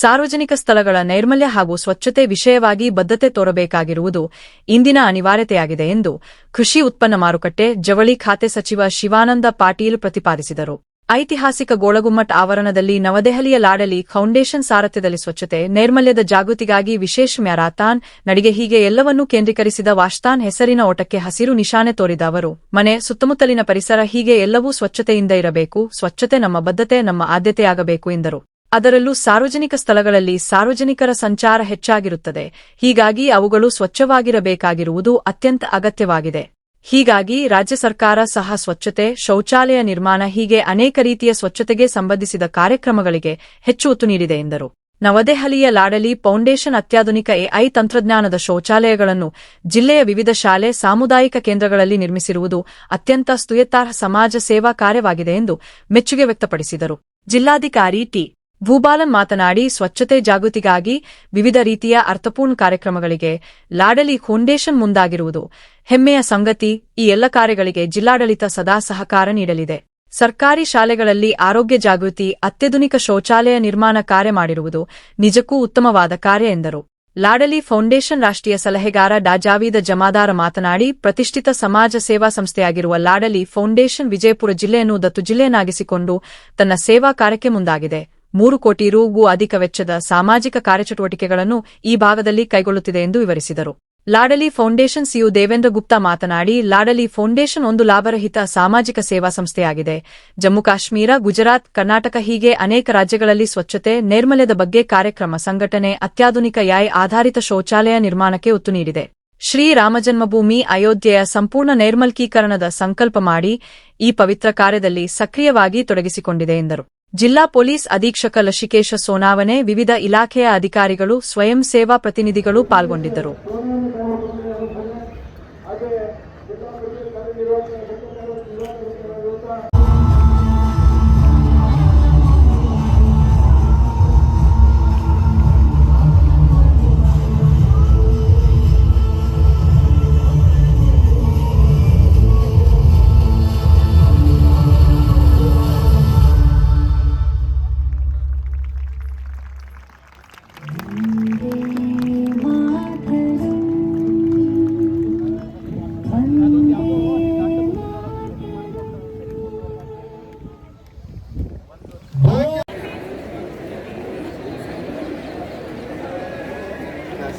ಸಾರ್ವಜನಿಕ ಸ್ಥಳಗಳ ನೈರ್ಮಲ್ಯ ಹಾಗೂ ಸ್ವಚ್ಛತೆ ವಿಷಯವಾಗಿ ಬದ್ಧತೆ ತೋರಬೇಕಾಗಿರುವುದು ಇಂದಿನ ಅನಿವಾರ್ಯತೆಯಾಗಿದೆ ಎಂದು ಕೃಷಿ ಉತ್ಪನ್ನ ಮಾರುಕಟ್ಟೆ, ಜವಳಿ ಖಾತೆ ಸಚಿವ ಶಿವಾನಂದ ಪಾಟೀಲ್ ಪ್ರತಿಪಾದಿಸಿದರು. ಐತಿಹಾಸಿಕ ಗೋಳಗುಮ್ಮಟ್ ಆವರಣದಲ್ಲಿ ನವದೆಹಲಿಯ ಲಾಡಲಿ ಫೌಂಡೇಶನ್ ಸಾರಥ್ಯದಲ್ಲಿ ಸ್ವಚ್ಛತೆ, ನೈರ್ಮಲ್ಯದ ಜಾಗೃತಿಗಾಗಿ ವಿಶೇಷ ಮ್ಯಾರಾಥಾನ್, ನಡಿಗೆ ಹೀಗೆ ಎಲ್ಲವನ್ನೂ ಕೇಂದ್ರೀಕರಿಸಿದ ವಾಷ್ತಾನ್ ಹೆಸರಿನ ಓಟಕ್ಕೆ ಹಸಿರು ನಿಶಾನೆ ತೋರಿದ ಅವರು, ಮನೆ ಸುತ್ತಮುತ್ತಲಿನ ಪರಿಸರ ಹೀಗೆ ಎಲ್ಲವೂ ಸ್ವಚ್ಛತೆಯಿಂದ ಇರಬೇಕು, ಸ್ವಚ್ಛತೆ ನಮ್ಮ ಬದ್ಧತೆ, ನಮ್ಮ ಆದ್ಯತೆಯಾಗಬೇಕು ಎಂದರು. ಅದರಲ್ಲೂ ಸಾರ್ವಜನಿಕ ಸ್ಥಳಗಳಲ್ಲಿ ಸಾರ್ವಜನಿಕರ ಸಂಚಾರ ಹೆಚ್ಚಾಗಿರುತ್ತದೆ. ಹೀಗಾಗಿ ಅವುಗಳು ಸ್ವಚ್ಛವಾಗಿರಬೇಕಾಗಿರುವುದು ಅತ್ಯಂತ ಅಗತ್ಯವಾಗಿದೆ. ಹೀಗಾಗಿ ರಾಜ್ಯ ಸರ್ಕಾರ ಸಹ ಸ್ವಚ್ಛತೆ, ಶೌಚಾಲಯ ನಿರ್ಮಾಣ ಹೀಗೆ ಅನೇಕ ರೀತಿಯ ಸ್ವಚ್ಛತೆಗೆ ಸಂಬಂಧಿಸಿದ ಕಾರ್ಯಕ್ರಮಗಳಿಗೆ ಹೆಚ್ಚು ಒತ್ತು ನೀಡಿದೆ ಎಂದರು. ನವದೆಹಲಿಯ ಲಾಡಲಿ ಫೌಂಡೇಶನ್ ಅತ್ಯಾಧುನಿಕ ಎಐ ತಂತ್ರಜ್ಞಾನದ ಶೌಚಾಲಯಗಳನ್ನು ಜಿಲ್ಲೆಯ ವಿವಿಧ ಶಾಲೆ, ಸಾಮುದಾಯಿಕ ಕೇಂದ್ರಗಳಲ್ಲಿ ನಿರ್ಮಿಸಿರುವುದು ಅತ್ಯಂತ ಸ್ತುಯತಾರ್ಹ ಸಮಾಜ ಸೇವಾ ಕಾರ್ಯವಾಗಿದೆ ಎಂದು ಮೆಚ್ಚುಗೆ ವ್ಯಕ್ತಪಡಿಸಿದರು. ಜಿಲ್ಲಾಧಿಕಾರಿ ಟಿ. ಭೂಬಾಲನ್ ಮಾತನಾಡಿ, ಸ್ವಚ್ಛತೆ ಜಾಗೃತಿಗಾಗಿ ವಿವಿಧ ರೀತಿಯ ಅರ್ಥಪೂರ್ಣ ಕಾರ್ಯಕ್ರಮಗಳಿಗೆ ಲಾಡಲಿ ಫೌಂಡೇಶನ್ ಮುಂದಾಗಿರುವುದು ಹೆಮ್ಮೆಯ ಸಂಗತಿ. ಈ ಎಲ್ಲ ಕಾರ್ಯಗಳಿಗೆ ಜಿಲ್ಲಾಡಳಿತ ಸದಾ ಸಹಕಾರ ನೀಡಲಿದೆ. ಸರ್ಕಾರಿ ಶಾಲೆಗಳಲ್ಲಿ ಆರೋಗ್ಯ ಜಾಗೃತಿ, ಅತ್ಯಾಧುನಿಕ ಶೌಚಾಲಯ ನಿರ್ಮಾಣ ಕಾರ್ಯ ಮಾಡಿರುವುದು ನಿಜಕ್ಕೂ ಉತ್ತಮವಾದ ಕಾರ್ಯ ಎಂದರು. ಲಾಡಲಿ ಫೌಂಡೇಶನ್ ರಾಷ್ಟ್ರೀಯ ಸಲಹೆಗಾರ ಡಾ ಜಾವೀದ ಜಮಾದಾರ ಮಾತನಾಡಿ, ಪ್ರತಿಷ್ಠಿತ ಸಮಾಜ ಸೇವಾ ಸಂಸ್ಥೆಯಾಗಿರುವ ಲಾಡಲಿ ಫೌಂಡೇಶನ್ ವಿಜಯಪುರ ಜಿಲ್ಲೆಯನ್ನು ದತ್ತು ಜಿಲ್ಲೆಯನ್ನಾಗಿಸಿಕೊಂಡು ತನ್ನ ಸೇವಾ ಕಾರ್ಯಕ್ಕೆ ಮುಂದಾಗಿದೆ. ಮೂರು ಕೋಟಿ ರುಗೂ ಅಧಿಕ ವೆಚ್ಚದ ಸಾಮಾಜಿಕ ಕಾರ್ಯಚಟುವಟಿಕೆಗಳನ್ನು ಈ ಭಾಗದಲ್ಲಿ ಕೈಗೊಳ್ಳುತ್ತಿದೆ ಎಂದು ವಿವರಿಸಿದರು. ಲಾಡಲಿ ಫೌಂಡೇಶನ್ ಸಿಯು ದೇವೇಂದ್ರ ಗುಪ್ತಾ ಮಾತನಾಡಿ, ಲಾಡಲಿ ಫೌಂಡೇಶನ್ ಒಂದು ಲಾಭರಹಿತ ಸಾಮಾಜಿಕ ಸೇವಾ ಸಂಸ್ಥೆಯಾಗಿದೆ. ಜಮ್ಮು ಕಾಶ್ಮೀರ, ಗುಜರಾತ್, ಕರ್ನಾಟಕ ಹೀಗೆ ಅನೇಕ ರಾಜ್ಯಗಳಲ್ಲಿ ಸ್ವಚ್ಛತೆ, ನೈರ್ಮಲ್ಯದ ಬಗ್ಗೆ ಕಾರ್ಯಕ್ರಮ, ಸಂಘಟನೆ, ಅತ್ಯಾಧುನಿಕ ಯಾಯ್ ಆಧಾರಿತ ಶೌಚಾಲಯ ನಿರ್ಮಾಣಕ್ಕೆ ಒತ್ತು ನೀಡಿದೆ. ಶ್ರೀ ರಾಮಜನ್ಮಭೂಮಿ ಅಯೋಧ್ಯೆಯ ಸಂಪೂರ್ಣ ನೈರ್ಮಲ್ಕೀಕರಣದ ಸಂಕಲ್ಪ ಮಾಡಿ ಈ ಪವಿತ್ರ ಕಾರ್ಯದಲ್ಲಿ ಸಕ್ರಿಯವಾಗಿ ತೊಡಗಿಸಿಕೊಂಡಿದೆ ಎಂದರು. ಜಿಲ್ಲಾ ಪೊಲೀಸ್ ಅಧೀಕ್ಷಕ ಲಶಿಕೇಶ ಸೋನಾವನೆ ವಿವಿಧ ಇಲಾಖೆಯ ಅಧಿಕಾರಿಗಳು ಸ್ವಯಂ ಸೇವಾ ಪ್ರತಿನಿಧಿಗಳು ಪಾಲ್ಗೊಂಡಿದ್ದರು.